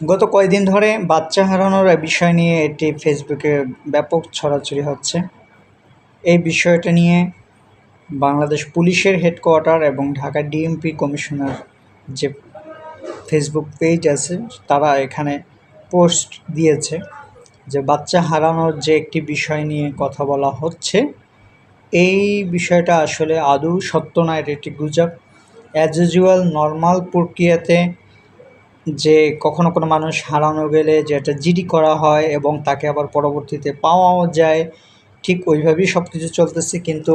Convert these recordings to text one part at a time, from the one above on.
গত কয়েকদিন ধরে বাচ্চা হারানোর বিষয় নিয়ে এটি ফেসবুকে ব্যাপক ছড়াছড়ি হচ্ছে। এই বিষয়টা নিয়ে বাংলাদেশ পুলিশের হেডকোয়ার্টার এবং ঢাকা ডিএমপি কমিশনার যে ফেসবুক পেজ আছে, তারা এখানে পোস্ট দিয়েছে যে বাচ্চা হারানোর যে একটি বিষয় নিয়ে কথা বলা হচ্ছে, এই বিষয়টা আসলে আদৌ সত্য না, এটা একটি গুজব। অ্যাজ ইউজুয়াল নর্মাল প্রক্রিয়াতে যে কখনো কোনো মানুষ হারানো গেলে যে যেটা জিডি করা হয় এবং তাকে আবার পরবর্তীতে পাওয়াও যায়, ঠিক ওইভাবেই সব কিছু চলতেছে। কিন্তু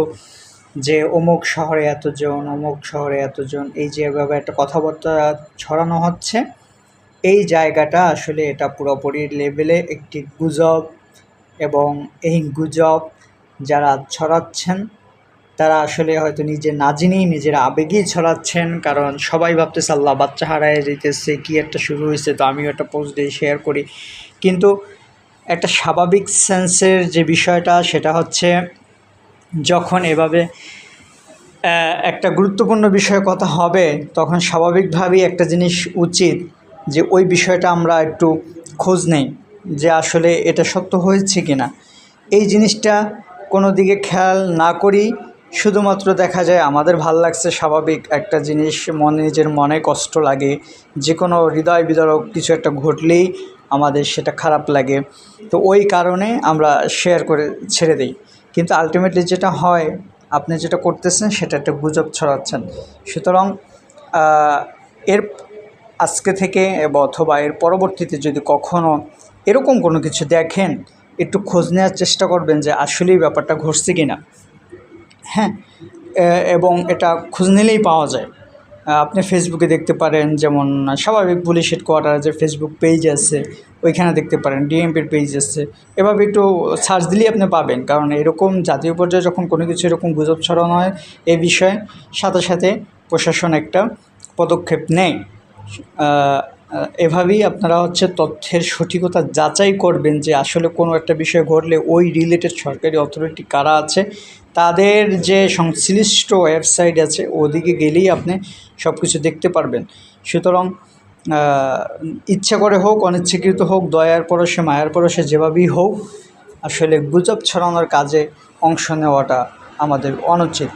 যে অমুক শহরে এতজন, অমুক শহরে এতজন, এই যে এভাবে একটা কথাবার্তা ছড়ানো হচ্ছে, এই জায়গাটা আসলে এটা পুরোপুরি লেভেলে একটি গুজব এবং এই গুজব যারা ছড়াচ্ছেন তারা আসলে হয়তো নিজে না জেনেই নিজের আবেগেই ছড়াচ্ছেন, কারণ সবাই ভাবতেছে আল্লাহ বাচ্চা হারায় যেতেছে কি একটা শুরু হয়েছে, তো আমিও একটা পোস্ট দিয়ে শেয়ার করি। কিন্তু একটা স্বাভাবিক সেন্সের যে বিষয়টা, সেটা হচ্ছে যখন এভাবে একটা গুরুত্বপূর্ণ বিষয়ে কথা হবে, তখন স্বাভাবিকভাবেই একটা জিনিস উচিত যে ওই বিষয়টা আমরা একটু খোঁজ নেই, যে আসলে এটা সত্য হয়েছে কি না এই জিনিসটা কোনো দিকে খেয়াল না করি শুধুমাত্র দেখা যায় আমাদের ভালো লাগছে স্বাভাবিক একটা জিনিস, মনে নিজের মনে কষ্ট লাগে যে কোনো হৃদয় বিদারক কিছু একটা ঘটলেই আমাদের সেটা খারাপ লাগে। তো ওই কারণে আমরা শেয়ার করে ছেড়ে দিই। কিন্তু আলটিমেটলি যেটা হয়, আপনি যেটা করতেছেন সেটা একটা গুজব ছড়াচ্ছেন। সুতরাং এর আজকে থেকে অথবা এর পরবর্তীতে যদি কখনও এরকম কোনো কিছু দেখেন, একটু খোঁজ নেওয়ার চেষ্টা করবেন যে আসলেই ব্যাপারটা ঘটছে কি না হ্যাঁ এবং এটা খোঁজ নিলেই পাওয়া যায়। আপনি ফেসবুকে দেখতে পারেন, যেমন স্বাভাবিক পুলিশ হেডকোয়ার্টার যে ফেসবুক পেজ আছে, ওইখানে দেখতে পারেন ডিএমপির পেজ আছে। এভাবে একটু সার্চ দিলেই আপনি পাবেন, কারণ এরকম জাতীয় পর্যায়ে যখন কোনো কিছু এরকম গুজব ছড়ানো হয়, এ বিষয়ে সাথে সাথে প্রশাসন একটা পদক্ষেপ নেয়। এভাবেই আপনারা হচ্ছে তথ্যের সঠিকতা যাচাই করবেন যে আসলে কোনো একটা বিষয় ঘটলে ওই রিলেটেড সরকারি অথরিটি কারা আছে। তাদের যে সংশ্লিষ্ট ওয়েবসাইট আছে, ওদিকে গেলেই আপনি সব কিছু দেখতে পারবেন। সুতরাং ইচ্ছা করে হোক, অনিচ্ছাকৃত হোক, দয়ার পরশে, মায়ার পরশে, যেভাবেই হোক, আসলে গুজব ছড়ানোর কাজে অংশ নেওয়াটা আমাদের অনুচিত।